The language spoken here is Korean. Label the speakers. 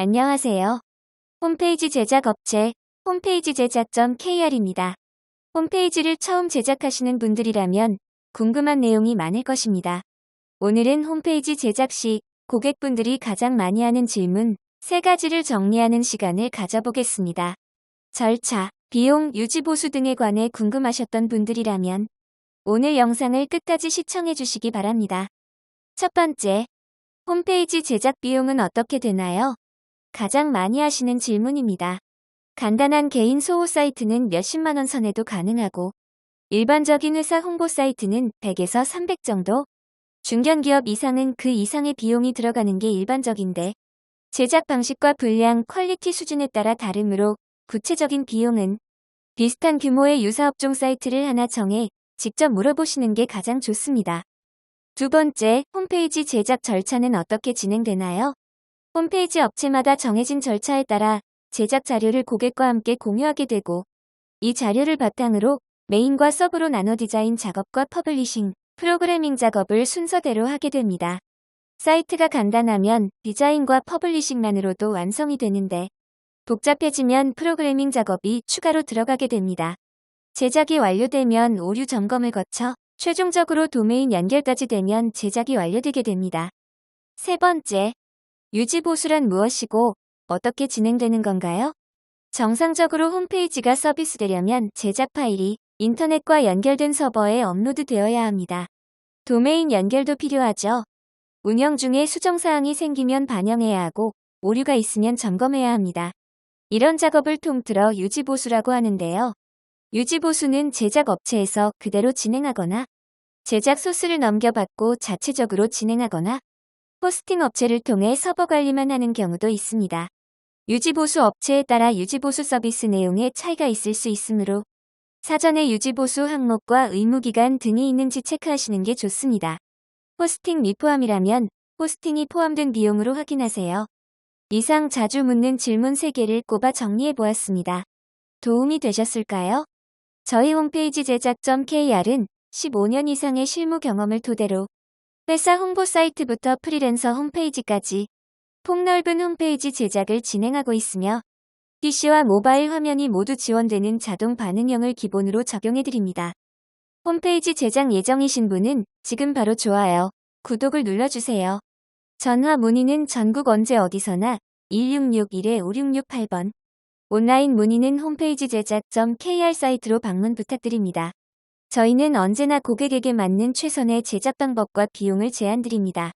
Speaker 1: 안녕하세요. 홈페이지 제작 업체 홈페이지 제작.kr입니다. 홈페이지를 처음 제작하시는 분들이라면 궁금한 내용이 많을 것입니다. 오늘은 홈페이지 제작 시 고객분들이 가장 많이 하는 질문 세 가지를 정리하는 시간을 가져보겠습니다. 절차, 비용, 유지 보수 등에 관해 궁금하셨던 분들이라면 오늘 영상을 끝까지 시청해 주시기 바랍니다. 첫 번째, 홈페이지 제작 비용은 어떻게 되나요? 가장 많이 하시는 질문입니다. 간단한 개인 소호 사이트는 몇십만원 선에도 가능하고 일반적인 회사 홍보 사이트는 100에서 300 정도, 중견기업 이상은 그 이상의 비용이 들어가는 게 일반적인데 제작 방식과 분량, 퀄리티 수준에 따라 다르므로 구체적인 비용은 비슷한 규모의 유사업종 사이트를 하나 정해 직접 물어보시는 게 가장 좋습니다. 두 번째, 홈페이지 제작 절차는 어떻게 진행되나요? 홈페이지 업체마다 정해진 절차에 따라 제작 자료를 고객과 함께 공유하게 되고 이 자료를 바탕으로 메인과 서브로 나눠 디자인 작업과 퍼블리싱, 프로그래밍 작업을 순서대로 하게 됩니다. 사이트가 간단하면 디자인과 퍼블리싱만으로도 완성이 되는데 복잡해지면 프로그래밍 작업이 추가로 들어가게 됩니다. 제작이 완료되면 오류 점검을 거쳐 최종적으로 도메인 연결까지 되면 제작이 완료되게 됩니다. 세 번째, 유지보수란 무엇이고 어떻게 진행되는 건가요? 정상적으로 홈페이지가 서비스되려면 제작 파일이 인터넷과 연결된 서버에 업로드 되어야 합니다. 도메인 연결도 필요하죠. 운영 중에 수정사항이 생기면 반영해야 하고 오류가 있으면 점검해야 합니다. 이런 작업을 통틀어 유지보수라고 하는데요. 유지보수는 제작 업체에서 그대로 진행하거나 제작 소스를 넘겨받고 자체적으로 진행하거나 호스팅 업체를 통해 서버 관리만 하는 경우도 있습니다. 유지보수 업체에 따라 유지보수 서비스 내용에 차이가 있을 수 있으므로 사전에 유지보수 항목과 의무기간 등이 있는지 체크하시는 게 좋습니다. 호스팅 미 포함이라면 호스팅이 포함된 비용으로 확인하세요. 이상 자주 묻는 질문 3개를 꼽아 정리해 보았습니다. 도움이 되셨을까요? 저희 홈페이지 제작.kr은 15년 이상의 실무 경험을 토대로 회사 홍보 사이트부터 프리랜서 홈페이지까지 폭넓은 홈페이지 제작을 진행하고 있으며 PC와 모바일 화면이 모두 지원되는 자동 반응형을 기본으로 적용해드립니다. 홈페이지 제작 예정이신 분은 지금 바로 좋아요, 구독을 눌러주세요. 전화 문의는 전국 언제 어디서나 1661-5668번 온라인 문의는 홈페이지 제작.kr 사이트로 방문 부탁드립니다. 저희는 언제나 고객에게 맞는 최선의 제작 방법과 비용을 제안드립니다.